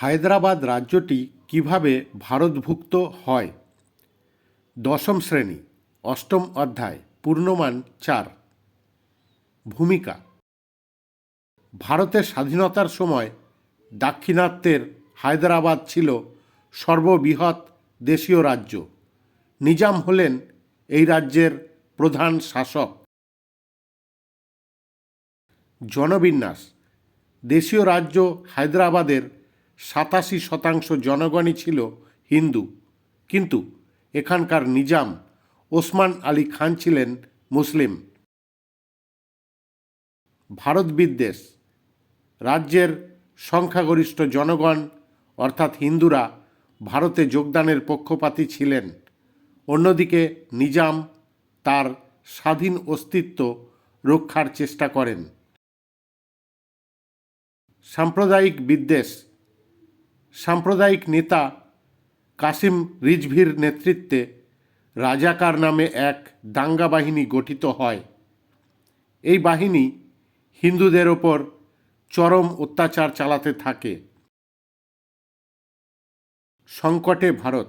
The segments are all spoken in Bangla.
হায়দ্রাবাদ রাজ্যটি কীভাবে ভারতভুক্ত হয়? দশম শ্রেণি, অষ্টম অধ্যায়, পূর্ণমান চার। ভূমিকা, ভারতের স্বাধীনতার সময় দাক্ষিণাত্যের হায়দ্রাবাদ ছিল সর্ববৃহৎ দেশীয় রাজ্য। নিজাম হলেন এই রাজ্যের প্রধান শাসক। জনবিন্যাস, দেশীয় রাজ্য হায়দ্রাবাদের সাতাশি শতাংশ জনগণই ছিল হিন্দু। কিন্তু এখানকার নিজাম ওসমান আলী খান ছিলেন মুসলিম। ভারত বিদ্বেষ, রাজ্যের সংখ্যাগরিষ্ঠ জনগণ, অর্থাৎ হিন্দুরা, ভারতে যোগদানের পক্ষপাতী ছিলেন। অন্যদিকে নিজাম তার স্বাধীন অস্তিত্ব রক্ষার চেষ্টা করেন। সাম্প্রদায়িক বিদ্বেষ সাম্প্রদায়িক নেতা কাসিম রিজভির নেতৃত্বে রাজাকার নামে এক দাঙ্গা বাহিনী গঠিত হয়। এই বাহিনী হিন্দুদের ওপর চরম অত্যাচার চালাতে থাকে। সংকটে ভারত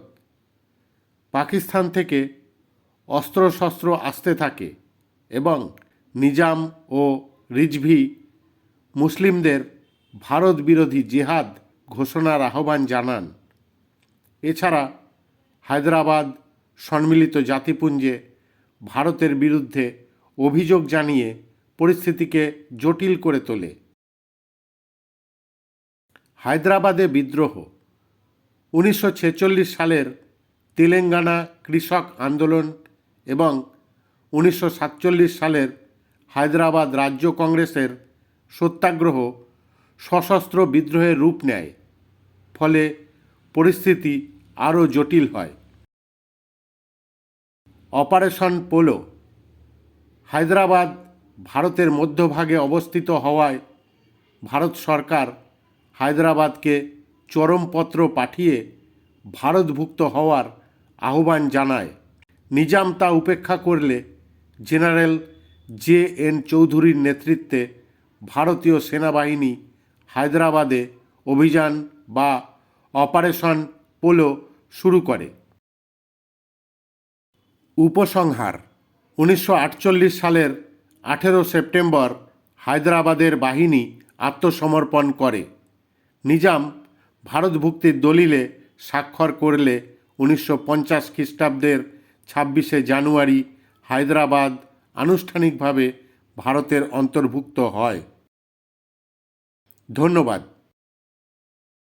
পাকিস্তান থেকে অস্ত্রশস্ত্র আসতে থাকে এবং নিজাম ও রিজভি মুসলিমদের ভারত বিরোধী জিহাদ ঘোষণার আহ্বান জানান। এছাড়া হায়দ্রাবাদ সম্মিলিত জাতিপুঞ্জে ভারতের বিরুদ্ধে অভিযোগ জানিয়ে পরিস্থিতিকে জটিল করে তোলে। হায়দ্রাবাদে বিদ্রোহ। উনিশশো ছেচল্লিশ সালের তেলেঙ্গানা কৃষক আন্দোলন এবং উনিশশো সাতচল্লিশ সালের হায়দ্রাবাদ রাজ্য কংগ্রেসের সত্যাগ্রহ সশস্ত্র বিদ্রোহের রূপ নেয়। ফলে পরিস্থিতি আরও জটিল হয়। অপারেশন পোলো, হায়দ্রাবাদ ভারতের মধ্যভাগে অবস্থিত হওয়ায় ভারত সরকার হায়দ্রাবাদকে চরমপত্র পাঠিয়ে ভারতভুক্ত হওয়ার আহ্বান জানায়। নিজাম তা উপেক্ষা করলে জেনারেল জে এন চৌধুরীর নেতৃত্বে ভারতীয় সেনাবাহিনী হায়দ্রাবাদে অভিযান বা অপারেশন পোলো শুরু করে। উপসংহার, উনিশশো আটচল্লিশ সালের আঠেরো সেপ্টেম্বর হায়দ্রাবাদের বাহিনী আত্মসমর্পণ করে। নিজাম ভারতভুক্তির দলিলে স্বাক্ষর করলে উনিশশো পঞ্চাশ খ্রিস্টাব্দের ছাব্বিশে জানুয়ারি হায়দ্রাবাদ আনুষ্ঠানিকভাবে ভারতের অন্তর্ভুক্ত হয়। ধন্যবাদ।